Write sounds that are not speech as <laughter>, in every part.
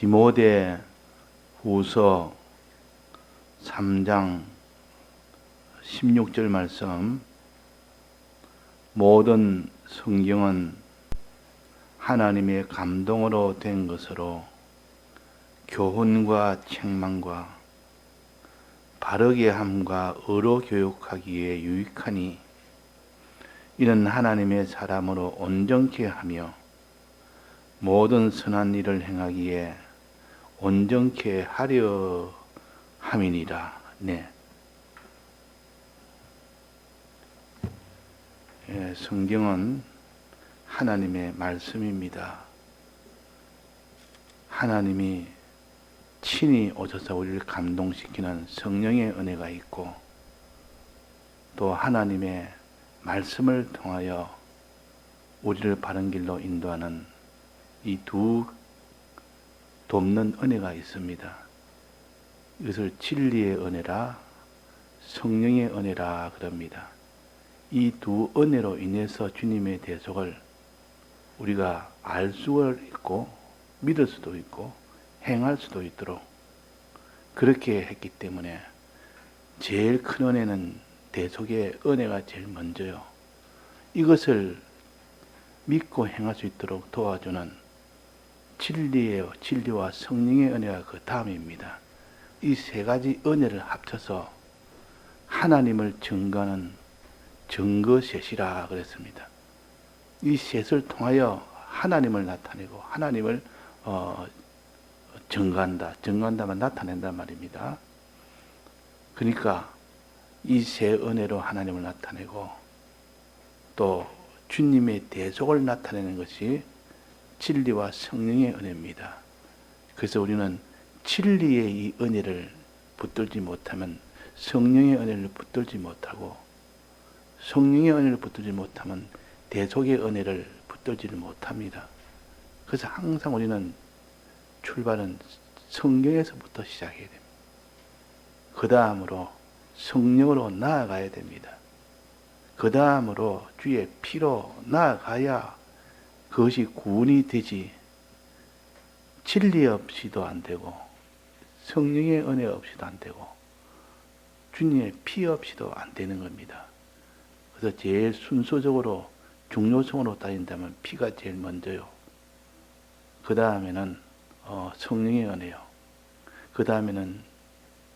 디모데 후서 3장 16절 말씀. 모든 성경은 하나님의 감동으로 된 것으로 교훈과 책망과 바르게 함과 의로 교육하기에 유익하니 이는 하나님의 사람으로 온전케 하며 모든 선한 일을 행하기에 온전케 하려 함이니라. 네. 예, 성경은 하나님의 말씀입니다. 하나님이 친히 오셔서 우리를 감동시키는 성령의 은혜가 있고 또 하나님의 말씀을 통하여 우리를 바른 길로 인도하는 이 두 돕는 은혜가 있습니다. 이것을 진리의 은혜라 성령의 은혜라 그럽니다. 이 두 은혜로 인해서 주님의 대속을 우리가 알 수가 있고 믿을 수도 있고 행할 수도 있도록 그렇게 했기 때문에 제일 큰 은혜는 대속의 은혜가 제일 먼저요. 이것을 믿고 행할 수 있도록 도와주는 진리의 진리와 성령의 은혜가 그 다음입니다. 이 세 가지 은혜를 합쳐서 하나님을 증거하는 증거셋이라 그랬습니다. 이 셋을 통하여 하나님을 나타내고 하나님을 어, 증거한다. 증거한다면 나타낸단 말입니다. 그러니까 이 세 은혜로 하나님을 나타내고 또 주님의 대속을 나타내는 것이 진리와 성령의 은혜입니다. 그래서 우리는 진리의 이 은혜를 붙들지 못하면 성령의 은혜를 붙들지 못하고 성령의 은혜를 붙들지 못하면 대속의 은혜를 붙들지를 못합니다. 그래서 항상 우리는 출발은 성경에서부터 시작해야 됩니다. 그 다음으로 성령으로 나아가야 됩니다. 그 다음으로 주의 피로 나아가야 그것이 구원이 되지 진리 없이도 안 되고 성령의 은혜 없이도 안 되고 주님의 피 없이도 안 되는 겁니다. 그래서 제일 순서적으로 중요성으로 따진다면 피가 제일 먼저요. 그 다음에는 어, 성령의 은혜요. 그 다음에는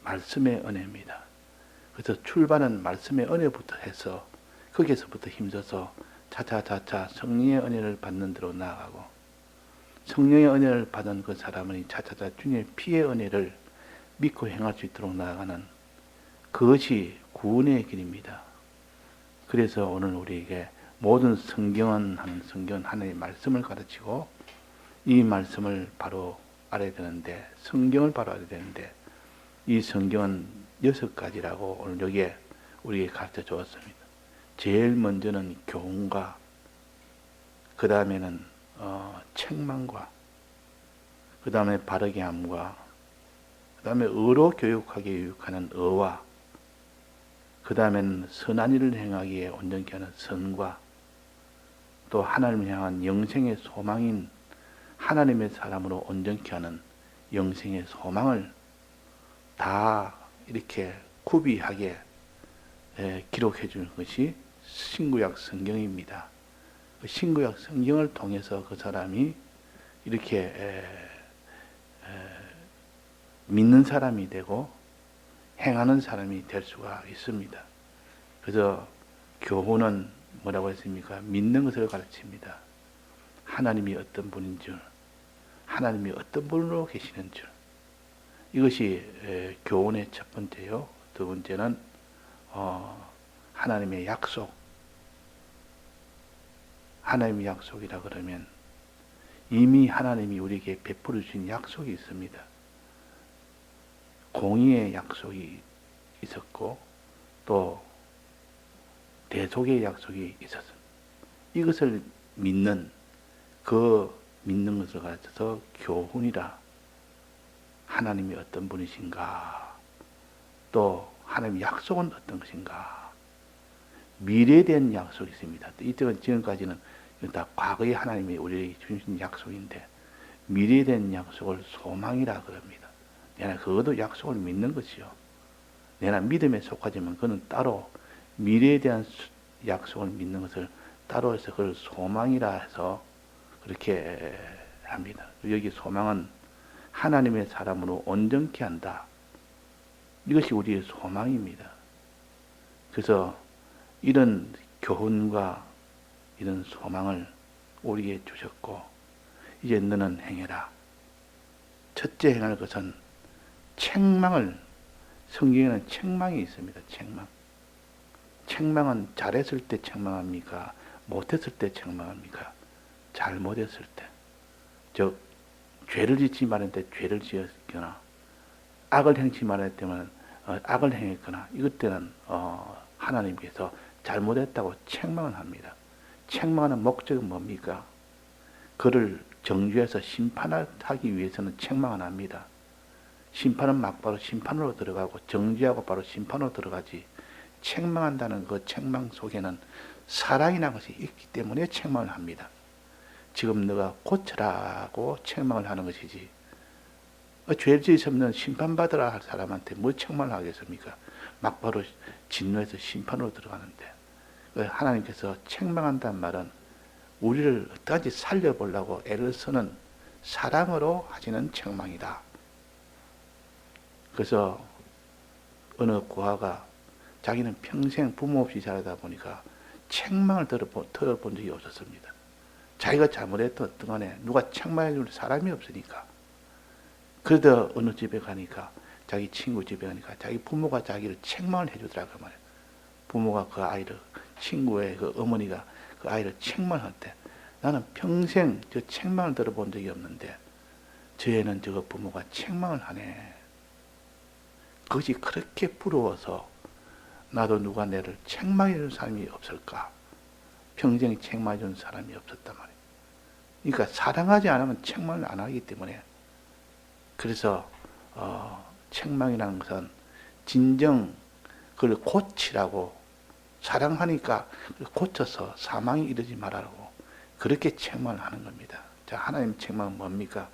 말씀의 은혜입니다. 그래서 출발은 말씀의 은혜부터 해서 거기에서부터 힘써서 차차차차 성령의 은혜를 받는 대로 나아가고 성령의 은혜를 받은 그 사람은 차차차 주님의 피의 은혜를 믿고 행할 수 있도록 나아가는 그것이 구원의 길입니다. 그래서 오늘 우리에게 모든 성경은 하는 성경은 하나님의 말씀을 가르치고 이 말씀을 바로 알아야 되는데 성경을 바로 알아야 되는데 이 성경은 여섯 가지라고 오늘 여기에 우리에게 가르쳐 주었습니다. 제일 먼저는 교훈과 그 다음에는 어, 책망과 그 다음에 바르게 함과 그 다음에 의로 교육하게 유익하는 의와 그 다음에는 선한 일을 행하기에 온전케 하는 선과 또 하나님을 향한 영생의 소망인 하나님의 사람으로 온전케 하는 영생의 소망을 다 이렇게 구비하게 기록해 주는 것이 신구약 성경입니다. 그 신구약 성경을 통해서 그 사람이 이렇게 믿는 사람이 되고 행하는 사람이 될 수가 있습니다. 그래서 교훈은 뭐라고 했습니까? 믿는 것을 가르칩니다. 하나님이 어떤 분인 줄, 하나님이 어떤 분으로 계시는 줄. 이것이 교훈의 첫 번째요. 두 번째는 어, 하나님의 약속. 하나님의 약속이라 그러면 이미 하나님이 우리에게 베풀어 주신 약속이 있습니다. 공의의 약속이 있었고 또 대속의 약속이 있었습니다. 이것을 믿는 그 믿는 것을 가르쳐서 교훈이라 하나님이 어떤 분이신가 또 하나님의 약속은 어떤 것인가 미래에 대한 약속이 있습니다. 이때는 지금까지는 다 과거의 하나님이 우리에게 주신 약속인데 미래에 대한 약속을 소망이라 그럽니다. 내가 그것도 약속을 믿는 것이요. 내가 믿음에 속하지만 그는 따로 미래에 대한 수- 약속을 믿는 것을 따로 해서 그걸 소망이라 해서 그렇게 합니다. 여기 소망은 하나님의 사람으로 온전케 한다. 이것이 우리의 소망입니다. 그래서 이런 교훈과 이런 소망을 우리에게 주셨고 이제 너는 행해라. 첫째 행할 것은 책망을 성경에는 책망이 있습니다. 책망. 책망은 잘했을 때 책망합니까? 못했을 때 책망합니까? 잘못했을 때. 즉 죄를 짓지 말했는데 죄를 지었거나 악을 행치 말했다면 어, 악을 행했거나 이것 때는 어, 하나님께서 잘못했다고 책망을 합니다. 책망하는 목적은 뭡니까? 그를 정죄해서 심판하기 위해서는 책망을 합니다. 심판은 막바로 심판으로 들어가고 정죄하고 바로 심판으로 들어가지 책망한다는 그 책망 속에는 사랑이라는 것이 있기 때문에 책망을 합니다. 지금 너가 고쳐라고 책망을 하는 것이지 어, 죄를 지으면 심판받으라 할 사람한테 뭐 책망을 하겠습니까? 막바로 진노해서 심판으로 들어가는데 그 하나님께서 책망한다는 말은 우리를 어떠한지 살려보려고 애를 쓰는 사랑으로 하시는 책망이다. 그래서 어느 고아가 자기는 평생 부모 없이 자라다 보니까 책망을 들어본, 들어본 적이 없었습니다. 자기가 잘못했던 동안에 누가 책망해 줄 사람이 없으니까. 그러다 어느 집에 가니까 자기 친구 집에 가니까 자기 부모가 자기를 책망을 해주더라고 말이에요. 부모가 그 아이를 친구의 그 어머니가 그 아이를 책망할 때 나는 평생 저 책망을 들어본 적이 없는데 저 애는 저거 부모가 책망을 하네. 그것이 그렇게 부러워서 나도 누가 내를 책망해 준 사람이 없을까? 평생 책망해 준 사람이 없었단 말이에요. 그러니까 사랑하지 않으면 책망을 안 하기 때문에 그래서 어, 책망이라는 것은 진정 그걸 고치라고 사랑하니까 고쳐서 사망이 이르지 말라고 그렇게 책망을 하는 겁니다. 자, 하나님 책망은 뭡니까?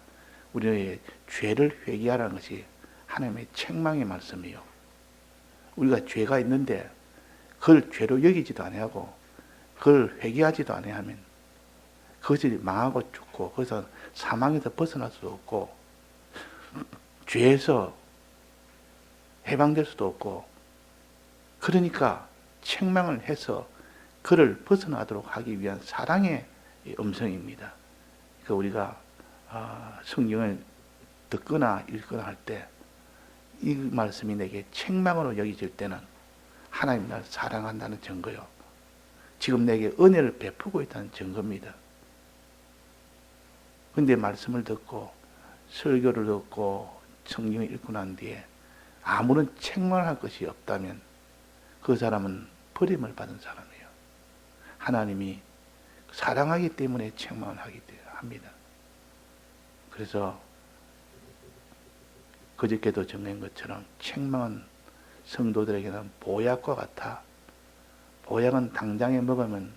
우리의 죄를 회개하라는 것이 하나님의 책망의 말씀이요. 우리가 죄가 있는데 그걸 죄로 여기지도 아니하고 그걸 회개하지도 아니하면 그것이 망하고 죽고 거기서 사망에서 벗어날 수도 없고 <laughs> 죄에서 해방될 수도 없고 그러니까 책망을 해서 그를 벗어나도록 하기 위한 사랑의 음성입니다. 그러니까 우리가 아, 성경을 듣거나 읽거나 할 때 이 말씀이 내게 책망으로 여겨질 때는 하나님 나를 사랑한다는 증거요. 지금 내게 은혜를 베푸고 있다는 증거입니다. 근데 말씀을 듣고 설교를 듣고 성경을 읽고 난 뒤에 아무런 책망을 할 것이 없다면 그 사람은 버림을 받은 사람이에요. 하나님이 사랑하기 때문에 책망을 하기 때문에 합니다. 그래서 그저께도 정한 것처럼 책망은 성도들에게는 보약과 같아. 보약은 당장에 먹으면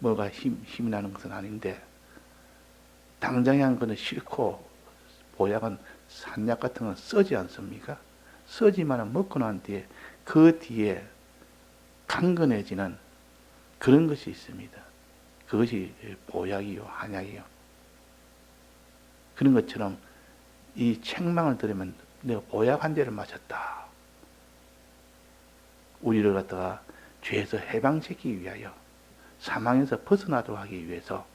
뭐가 힘, 힘이 나는 것은 아닌데 당장에 한 거는 싫고 보약은 산약 같은 건 써지 않습니까? 써지만 먹고 난 뒤에 그 뒤에 강건해지는 그런 것이 있습니다. 그것이 보약이요, 한약이요. 그런 것처럼 이 책망을 들으면 내가 보약 한 대를 마셨다. 우리를 갖다가 죄에서 해방시키기 위하여 사망에서 벗어나도록 하기 위해서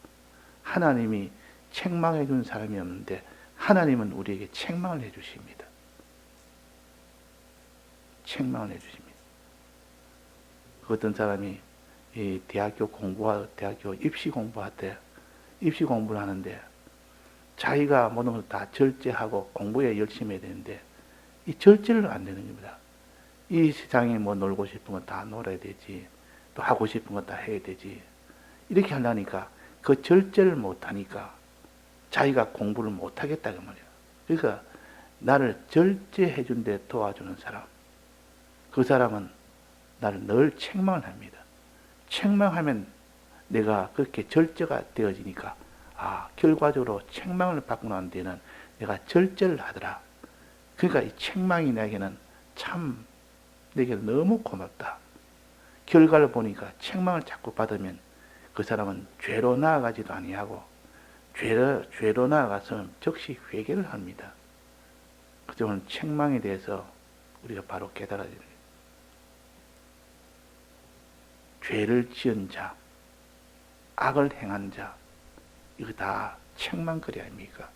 하나님이 책망해 준 사람이 없는데 하나님은 우리에게 책망을 해 주십니다. 책망을 해 주십니다. 어떤 사람이 이 대학교 공부하 대학교 입시 공부할 때 입시 공부를 하는데 자기가 모든 걸 다 절제하고 공부에 열심히 해야 되는데 이 절제를 안 되는 겁니다. 이 세상에 뭐 놀고 싶은 거 다 놀아야 되지. 또 하고 싶은 거 다 해야 되지. 이렇게 하려니까 그 절제를 못 하니까 자기가 공부를 못 하겠다 그 말이야. 그러니까 나를 절제해 준 데 도와주는 사람. 그 사람은 나를 늘 책망을 합니다. 책망하면 내가 그렇게 절제가 되어지니까 아, 결과적으로 책망을 받고 난 뒤에는 내가 절제를 하더라. 그러니까 이 책망이 내게는 참 내게 너무 고맙다. 결과를 보니까 책망을 자꾸 받으면 그 사람은 죄로 나아가지도 아니하고 죄로, 죄로 나아가서 즉시 회개를 합니다. 오늘 책망에 대해서 우리가 바로 깨달아야 됩니다. 죄를 지은 자, 악을 행한 자, 이거 다 책망거리 아닙니까?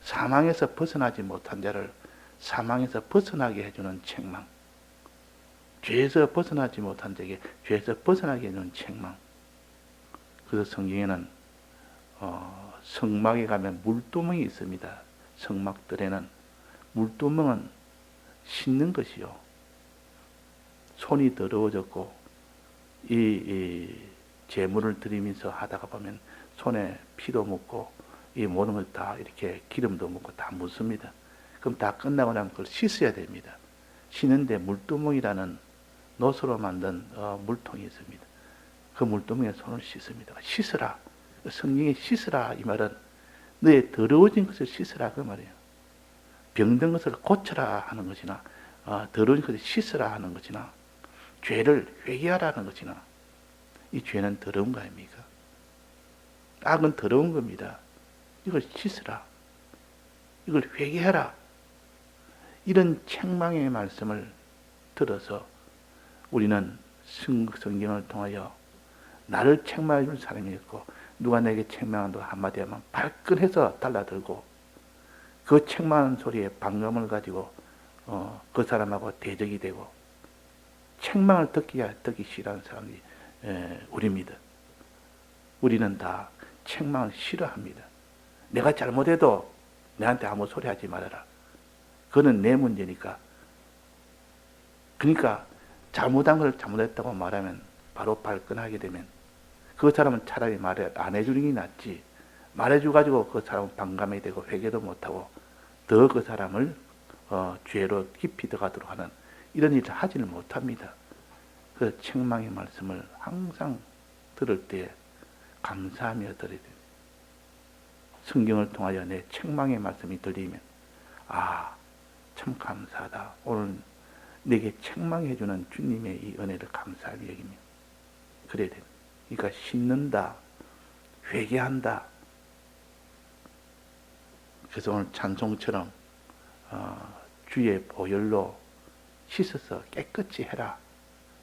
사망에서 벗어나지 못한 자를 사망에서 벗어나게 해주는 책망. 죄에서 벗어나지 못한 자에게 죄에서 벗어나게 해주는 책망. 그래서 성경에는 어, 성막에 가면 물두멍이 있습니다. 성막들에는 물두멍은 씻는 것이요. 손이 더러워졌고 이, 이 재물을 드리면서 하다가 보면 손에 피도 묻고 이 모든 걸 다 이렇게 기름도 묻고 다 묻습니다. 그럼 다 끝나고 나면 그걸 씻어야 됩니다. 씻는데 물두멍이라는 노소로 만든 어, 물통이 있습니다. 그 물두멍에 손을 씻습니다. 씻으라. 성경에 씻으라 이 말은 너의 더러워진 것을 씻으라 그 말이에요. 병든 것을 고쳐라 하는 것이나 어, 더러운 것을 씻으라 하는 것이나 죄를 회개하라는 것이나 이 죄는 더러운 거 아닙니까? 악은 더러운 겁니다. 이걸 씻으라. 이걸 회개하라. 이런 책망의 말씀을 들어서 우리는 성경을 통하여 나를 책망해 줄 사람이 있고 누가 내게 책망한다고 한마디 하면 발끈해서 달라들고 그 책망하는 소리에 반감을 가지고 어, 그 사람하고 대적이 되고 책망을 듣기, 듣기 싫어하는 사람이 에, 우리입니다. 우리는 다 책망을 싫어합니다. 내가 잘못해도 내한테 아무 소리 하지 말아라. 그거는 내 문제니까. 그러니까 잘못한 걸 잘못했다고 말하면 바로 발끈하게 되면 그 사람은 차라리 말을 안 해주는 게 낫지. 말해줘가지고 그 사람은 반감이 되고 회개도 못하고 더 그 사람을 어, 죄로 깊이 들어가도록 하는 이런 일을 하지를 못합니다. 그 책망의 말씀을 항상 들을 때 감사하며 들어야 됩니다. 성경을 통하여 내 책망의 말씀이 들리면 아, 참 감사하다. 오늘 내게 책망해 주는 주님의 이 은혜를 감사하게 여기며 그래야 됩니다. 그러니까 씻는다, 회개한다. 그래서 오늘 찬송처럼 어, 주의 보혈로 씻어서 깨끗이 해라.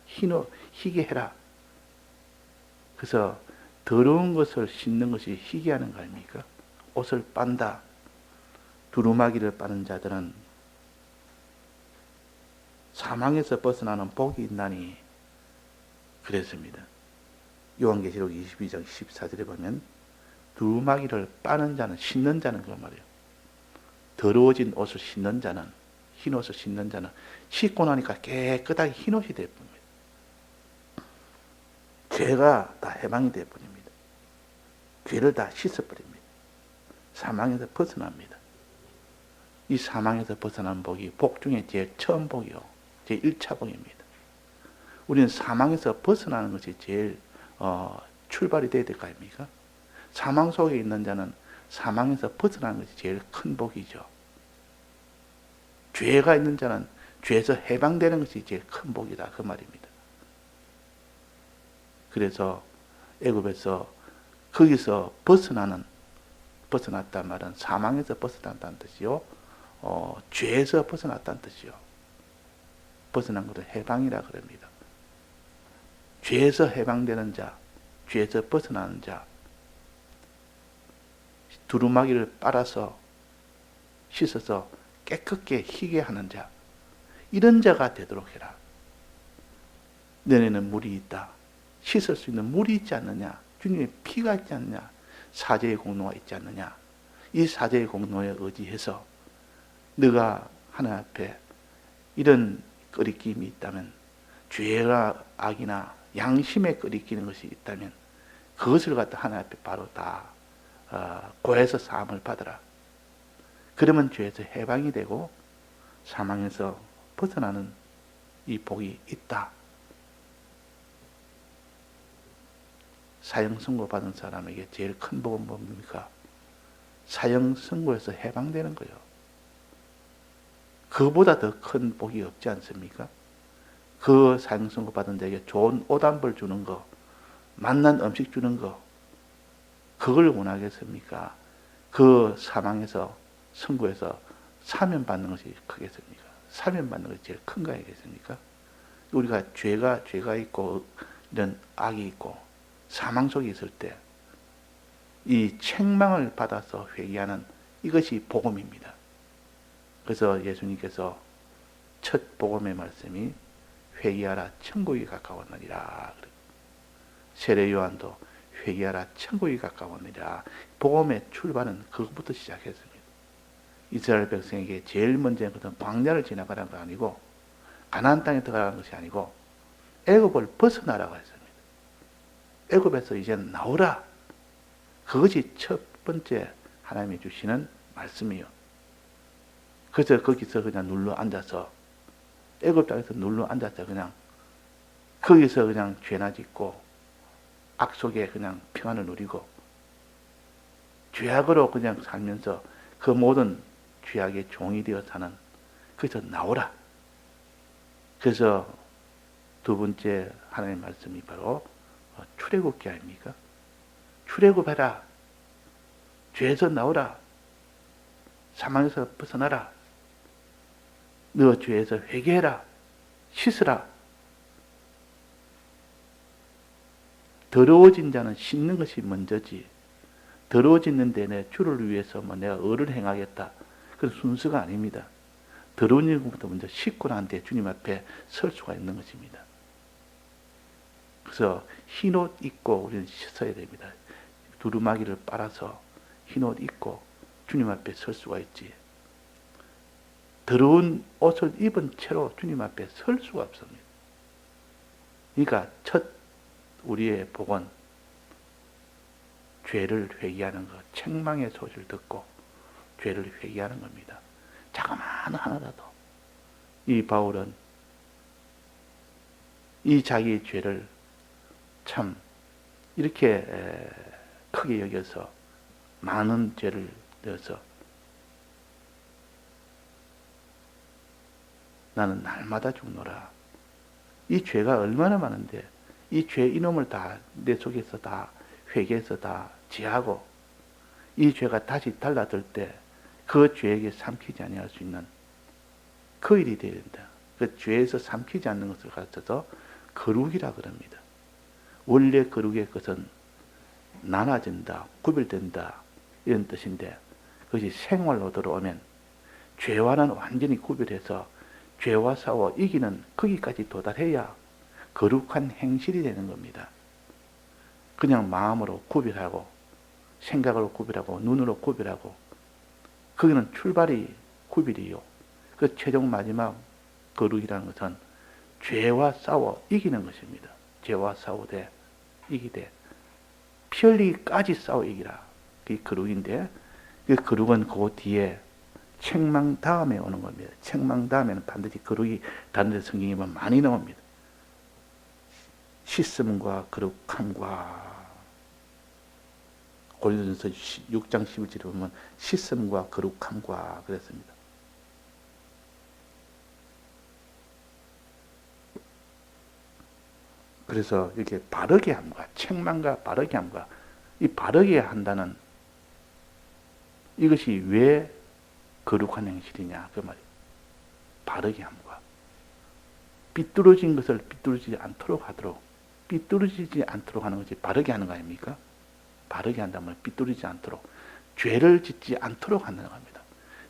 희노, 희게 해라. 그래서 더러운 것을 씻는 것이 희게 하는 거 아닙니까? 옷을 빤다. 두루마기를 빠는 자들은 사망에서 벗어나는 복이 있나니 그랬습니다. 요한계시록 22장 14절에 보면 두루마기를 빠는 자는 씻는 자는 그 말이에요. 더러워진 옷을 씻는 자는 흰 옷을 씻는 자는 씻고 나니까 깨끗하게 흰 옷이 될 뿐입니다. 죄가 다 해방이 될 뿐입니다. 죄를 다 씻어버립니다. 사망에서 벗어납니다. 이 사망에서 벗어난 복이 복 중에 제일 처음 복이요. 제 1차 복입니다. 우리는 사망에서 벗어나는 것이 제일 어, 출발이 돼야 될 거 아닙니까? 사망 속에 있는 자는 사망에서 벗어나는 것이 제일 큰 복이죠. 죄가 있는 자는 죄에서 해방되는 것이 제일 큰 복이다 그 말입니다. 그래서 애굽에서 거기서 벗어나는 벗어났단 말은 사망에서 벗어났다는 뜻이요. 어, 죄에서 벗어났다는 뜻이요. 벗어난 것을 해방이라 그럽니다. 죄에서 해방되는 자, 죄에서 벗어나는 자, 두루마기를 빨아서 씻어서 깨끗게 희게 하는 자, 이런 자가 되도록 해라. 너네는 물이 있다. 씻을 수 있는 물이 있지 않느냐? 주님의 피가 있지 않느냐? 사제의 공로가 있지 않느냐? 이 사제의 공로에 의지해서 네가 하나님 앞에 이런 끓이김이 있다면 죄와 악이나 양심에 끓이기는 것이 있다면 그것을 갖다 하나님 앞에 바로 다 어, 고해서 사함을 받으라. 그러면 죄에서 해방이 되고 사망에서 벗어나는 이 복이 있다. 사형 선고 받은 사람에게 제일 큰 복은 뭡니까? 사형 선고에서 해방되는 거예요. 그보다 더 큰 복이 없지 않습니까? 그 사형 선고 받은 자에게 좋은 옷 한 벌 주는 거, 맛난 음식 주는 거, 그걸 원하겠습니까? 그 사망에서 선고에서 사면 받는 것이 크겠습니까? 사면 받는 것이 제일 큰 거겠습니까? 우리가 죄가 죄가 있고 이런 악이 있고 사망 속에 있을 때 이 책망을 받아서 회개하는 이것이 복음입니다. 그래서 예수님께서 첫 복음의 말씀이 회개하라 천국이 가까웠느니라. 세례 요한도 회개하라 천국이 가까웠느니라. 복음의 출발은 그것부터 시작했습니다. 이스라엘 백성에게 제일 먼저 그것은 광야를 지나가라는 거 아니고 가나안 땅에 들어가는 것이 아니고 애굽을 벗어나라고 했습니다. 애굽에서 이제 나오라. 그것이 첫 번째 하나님이 주시는 말씀이요. 그래서 거기서 그냥 눌러 앉아서 애굽 땅에서 눌러 앉아서 그냥 거기서 그냥 죄나 짓고 악 속에 그냥 평안을 누리고 죄악으로 그냥 살면서 그 모든 죄악의 종이 되어 사는 그래서 나오라. 그래서 두 번째 하나님 말씀이 바로 출애굽기 아닙니까? 출애굽해라. 죄에서 나오라. 사망에서 벗어나라. 너 죄에서 회개해라. 씻으라. 더러워진 자는 씻는 것이 먼저지. 더러워지는 데내 주를 위해서 뭐 내가 의를 행하겠다. 그런 순서가 아닙니다. 더러운 일부터 먼저 씻고 난 뒤에 주님 앞에 설 수가 있는 것입니다. 그래서 흰 옷 입고 우리는 씻어야 됩니다. 두루마기를 빨아서 흰 옷 입고 주님 앞에 설 수가 있지. 더러운 옷을 입은 채로 주님 앞에 설 수가 없습니다. 그러니까 첫 우리의 복은 죄를 회개하는 것, 책망의 소리를 듣고 죄를 회개하는 겁니다. 자그마한 하나라도 이 바울은 이 자기의 죄를 참 이렇게 크게 여겨서 많은 죄를 내어서 나는 날마다 죽노라. 이 죄가 얼마나 많은데 이 죄 이놈을 다 내 속에서 다 회개해서 다 지하고 이 죄가 다시 달라들 때 그 죄에게 삼키지 아니할 수 있는 그 일이 되어야 된다. 그 죄에서 삼키지 않는 것을 가르쳐서 거룩이라 그럽니다. 원래 거룩의 것은 나눠진다, 구별된다 이런 뜻인데 그것이 생활로 들어오면 죄와는 완전히 구별해서 죄와 싸워 이기는 거기까지 도달해야 거룩한 행실이 되는 겁니다. 그냥 마음으로 구별하고 생각으로 구별하고 눈으로 구별하고 거기는 출발이 구별이요. 그 최종 마지막 거룩이라는 것은 죄와 싸워 이기는 것입니다. 죄와 싸우되 이기되 피 흘리기까지 싸워 이기라. 그게 거룩인데 그 거룩은 그 뒤에 책망 다음에 오는 겁니다. 책망 다음에는 반드시 거룩이 다른 데 성경에 많이 나옵니다. 씻음과 거룩함과 고린도전서 6장 11절에 보면 씻음과 거룩함과 그랬습니다. 그래서 이렇게 바르게 함과 책망과 바르게 함과 이 바르게 한다는 이것이 왜 거룩한 행실이냐 그 말이에요. 바르게 함과 삐뚤어진 것을 삐뚤어지지 않도록 하도록 삐뚤어지지 않도록 하는 것이 바르게 하는 거 아닙니까? 바르게 한다면 삐뚤어지지 않도록 죄를 짓지 않도록 하는 겁니다.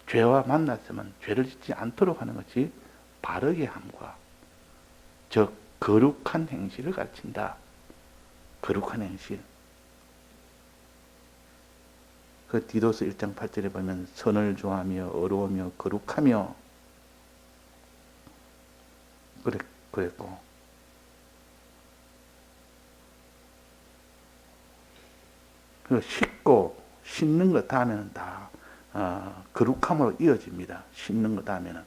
죄와 만났으면 죄를 짓지 않도록 하는 것이 바르게 함과 즉 거룩한 행실을 가르친다. 거룩한 행실. 그 디도스 1장 8절에 보면 선을 좋아하며 어려우며 거룩하며 그랬, 그랬고 그 씻고 씻는 것 다음에는 다 어, 거룩함으로 이어집니다. 씻는 것 다음에는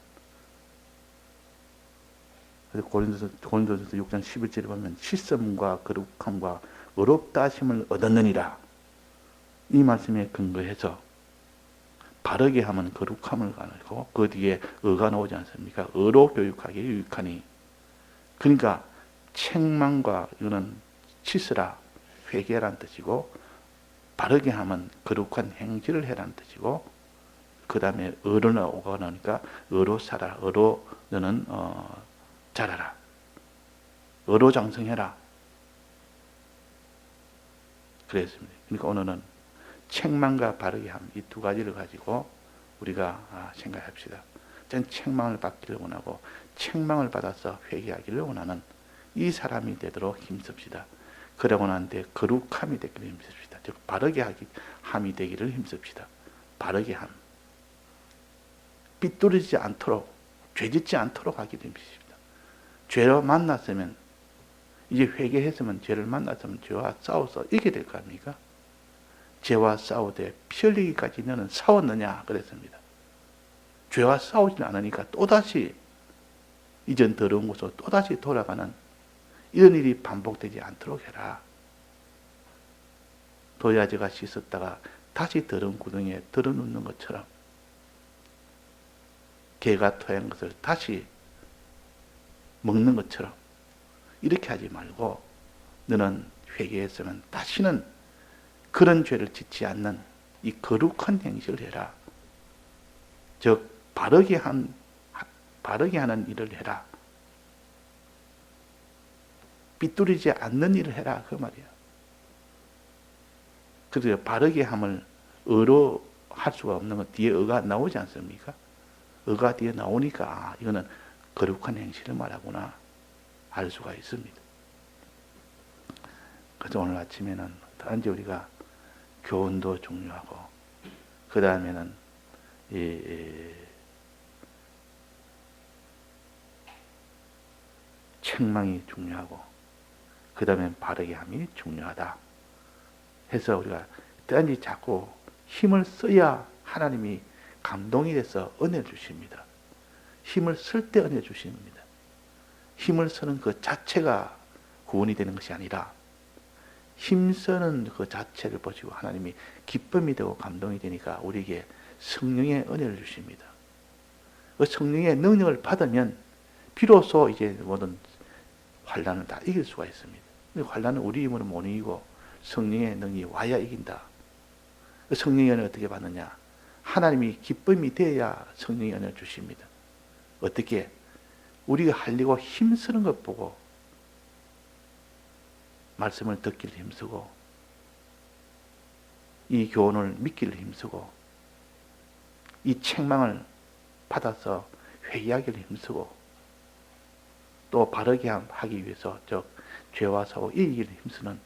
고린도서 고린도서 6장 11절에 보면 씻음과 거룩함과 의롭다 하심을 얻었느니라. 이 말씀에 근거해서 바르게 하면 거룩함을 가르고 그 뒤에 의가 나오지 않습니까? 의로 교육하기 유익하니. 그러니까 책망과 이거는 치스라 회개란 뜻이고 바르게 하면 거룩한 행실을 해라는 뜻이고 그 다음에 의로 나오고 나니까 의로 살아 의로 너는 어, 자라라 의로 장성해라 그랬습니다. 그러니까 오늘은 책망과 바르게 함 이 두 가지를 가지고 우리가 아, 생각합시다. 전 책망을 받기를 원하고 책망을 받아서 회개하기를 원하는 이 사람이 되도록 힘씁시다. 그러고 난 뒤에 거룩함이 되기를 힘씁시다. 즉 바르게 하기 함이 되기를 힘씁시다. 바르게 함. 삐뚤어지지 않도록 죄짓지 않도록 하기를 힘씁시다. 죄로 만났으면 이제 회개했으면 죄를 만났으면 죄와 싸워서 이게 될 거 아닙니까? 죄와 싸우되 피 흘리기까지 너는 싸웠느냐 그랬습니다. 죄와 싸우지 않으니까 또다시 이전 더러운 곳으로 또다시 돌아가는 이런 일이 반복되지 않도록 해라. 도야지가 씻었다가 다시 더러운 구덩이에 들어눕는 것처럼 개가 토한 것을 다시 먹는 것처럼 이렇게 하지 말고 너는 회개했으면 다시는 그런 죄를 짓지 않는 이 거룩한 행실을 해라. 즉 바르게 한 바르게 하는 일을 해라. 삐뚤이지 않는 일을 해라 그 말이야. 그래서 바르게 함을 의로 할 수가 없는 것 뒤에 의가 나오지 않습니까? 의가 뒤에 나오니까 아, 이거는 거룩한 행실을 말하구나 알 수가 있습니다. 그래서 오늘 아침에는 단지 우리가 교훈도 중요하고 그 다음에는 이, 이 책망이 중요하고 그 다음에 바르게 함이 중요하다. 해서 우리가 단지 자꾸 힘을 써야 하나님이 감동이 돼서 은혜 주십니다. 힘을 쓸 때 은혜 주십니다. 힘을 쓰는 그 자체가 구원이 되는 것이 아니라 힘쓰는 그 자체를 보시고 하나님이 기쁨이 되고 감동이 되니까 우리에게 성령의 은혜를 주십니다. 그 성령의 능력을 받으면 비로소 이제 모든 환란을 다 이길 수가 있습니다. 환란은 우리 힘으로 못 이기고 성령의 능력이 와야 이긴다. 그 성령의 은혜를 어떻게 받느냐? 하나님이 기쁨이 되어야 성령의 은혜를 주십니다. 어떻게? 우리가 할리고 힘쓰는 것 보고 말씀을 듣기를 힘쓰고 이 교훈을 믿기를 힘쓰고 이 책망을 받아서 회개하기를 힘쓰고 또 바르게 하기 위해서 즉 죄와 사고 이기를 힘쓰는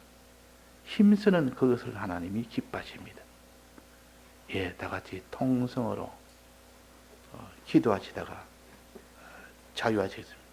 힘쓰는 그것을 하나님이 기뻐하십니다. 예, 다 같이 통성으로 어, 기도하시다가 자유하시겠습니다.